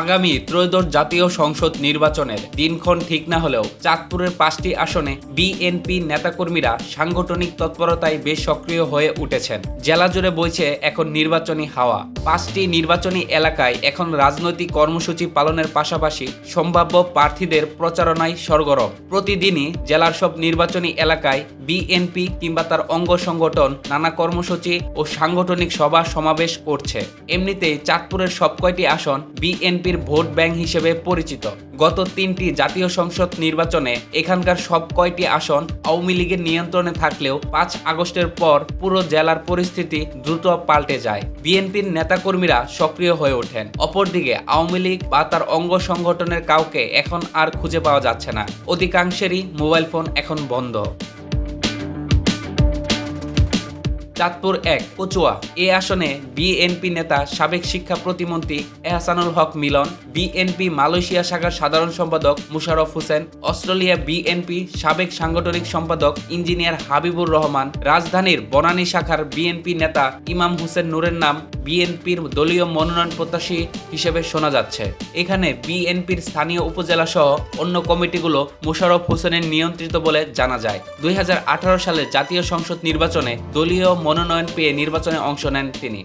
আগামী ত্রয়োদশ জাতীয় সংসদ নির্বাচনের দিনক্ষণ ঠিক না হলেও চাঁদপুরের পাঁচটি আসনে বিএনপি নেতাকর্মীরা সাংগঠনিক তৎপরতায় বেশ সক্রিয় হয়ে উঠেছেন। জেলা জুড়ে বইছে এখন নির্বাচনী হাওয়া। পাঁচটি নির্বাচনী এলাকায় এখন রাজনৈতিক কর্মসূচি পালনের পাশাপাশি সম্ভাব্য প্রার্থীদের প্রচারণায় সরগরম। প্রতিদিনই জেলার সব নির্বাচনী এলাকায় বিএনপি কিংবা তার অঙ্গ সংগঠন, নানা কর্মসূচি ও সাংগঠনিক সভা সমাবেশ করছে। এমনিতেই চাঁদপুরের সব কয়টি আসন বিএনপির ভোট ব্যাংক হিসেবে পরিচিত। গত তিনটি জাতীয় সংসদ নির্বাচনে এখানকার সব কয়টি আসন আওয়ামী লীগের নিয়ন্ত্রণে থাকলেও পাঁচ আগস্টের পর পুরো জেলার পরিস্থিতি দ্রুত পাল্টে যায়। বিএনপির নেতাকর্মীরা সক্রিয় হয়ে ওঠেন। অপরদিকে আওয়ামী লীগ বা তার অঙ্গ সংগঠনের কাউকে এখন আর খুঁজে পাওয়া যাচ্ছে না। অধিকাংশেরই মোবাইল ফোন এখন বন্ধ। চাঁদপুর এক কচুয়া এ আসনে বিএনপি নেতা, সাবেক শিক্ষা প্রতিমন্ত্রী এহসানুল হক মিলন, বিএনপি মালয়েশিয়া শাখার সাধারণ সম্পাদক মুশারফ হোসেন, অস্ট্রেলিয়া বিএনপি সাবেক সাংগঠনিক সম্পাদক ইঞ্জিনিয়ার হাবিবুর রহমান, রাজধানীর বনানী শাখার বিএনপি নেতা ইমাম হোসেন নূরের নাম বিএনপির দলীয় মনোনয়ন প্রত্যাশী হিসেবে শোনা যাচ্ছে। এখানে বিএনপির স্থানীয় উপজেলা সহ অন্য কমিটিগুলো মুশারফ হোসেনের নিয়ন্ত্রিত বলে জানা যায়। দুই হাজার আঠারো সালে জাতীয় সংসদ নির্বাচনে দলীয় মনোনয়ন পেয়ে নির্বাচনে অংশ নেন তিনি।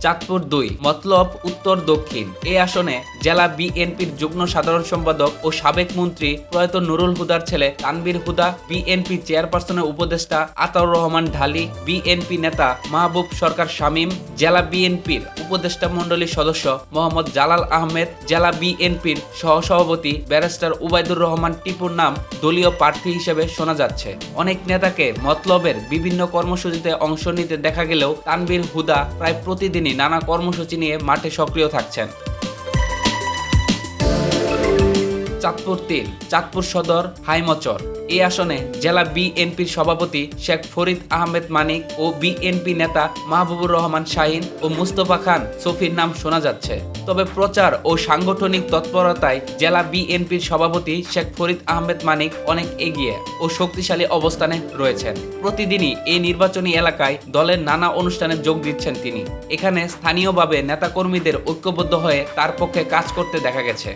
চাঁদপুর দুই মতলব উত্তর দক্ষিণ। এই আসনে জেলা বিএনপির যুগ্ম সাধারণ সম্পাদক ও সাবেক মন্ত্রী প্রয়াত নুরুল হুদার ছেলে তানবির হুদা, বিএনপি চেয়ারপারসনের উপদেষ্টা আতাউর রহমান ঢালি, বিএনপি নেতা মাহবুব সরকার শামীম, জেলা বিএনপির উপদেষ্টা মণ্ডলীর সদস্য মোহাম্মদ জালাল আহমেদ, জেলা বিএনপির সহসভাপতি ব্যারিস্টার উবাইদুর রহমান টিপুর নাম দলীয় প্রার্থী হিসেবে শোনা যাচ্ছে। অনেক নেতাকে মতলবের বিভিন্ন কর্মসূচিতে অংশ নিতে দেখা গেলেও তানবির হুদা প্রায় প্রতিদিনই নানা কর্মসূচি নিয়ে মাঠে সক্রিয় থাকছেন। চাঁদপুর তিন, চাঁদপুর সদর, হাইমচর। এই আসনে জেলা বিএনপির সভাপতি শেখ ফরিদ আহমেদ মানিক ও বিএনপি নেতা মাহবুবুর রহমান শাহিন ও মুস্তফা খান সফির নাম শোনা যাচ্ছে। তবে প্রচার ও সাংগঠনিক তৎপরতায় জেলা বিএনপির সভাপতি শেখ ফরিদ আহমেদ মানিক অনেক এগিয়ে ও শক্তিশালী অবস্থানে রয়েছেন। প্রতিদিনই এই নির্বাচনী এলাকায় দলের নানা অনুষ্ঠানে যোগ দিচ্ছেন তিনি। এখানে স্থানীয়ভাবে নেতাকর্মীদের ঐক্যবদ্ধ হয়ে তার পক্ষে কাজ করতে দেখা গেছে।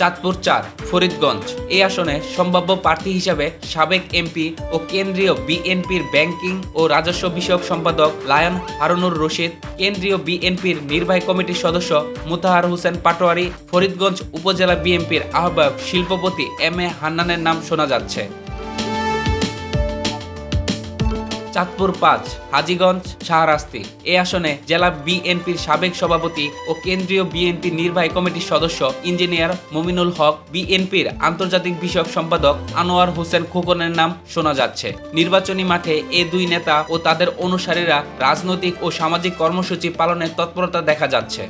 চাঁদপুর চার, ফরিদগঞ্জ। এই আসনে সম্ভাব্য প্রার্থী হিসাবে সাবেক এমপি ও কেন্দ্রীয় বিএনপির ব্যাংকিং ও রাজস্ব বিষয়ক সম্পাদক লায়ন হারুনুর রশিদ, কেন্দ্রীয় বিএনপির নির্বাহী কমিটির সদস্য মুতাহার হোসেন পাটোয়ারি, ফরিদগঞ্জ উপজেলা বিএনপির আহ্বায়ক শিল্পপতি এম এ হান্নানের নাম শোনা যাচ্ছে। চাঁদপুর পাঁচ, হাজীগঞ্জ, শাহরাস্তি। এই আসনে জেলা বিএনপির সাবেক সভাপতি ও কেন্দ্রীয় বিএনপির নির্বাহী কমিটির সদস্য ইঞ্জিনিয়ার মমিনুল হক, বিএনপির আন্তর্জাতিক বিষয়ক সম্পাদক আনোয়ার হোসেন খোকনের নাম শোনা যাচ্ছে। নির্বাচনী মাঠে এ দুই নেতা ও তাদের অনুসারীরা রাজনৈতিক ও সামাজিক কর্মসূচি পালনের তৎপরতা দেখা যাচ্ছে।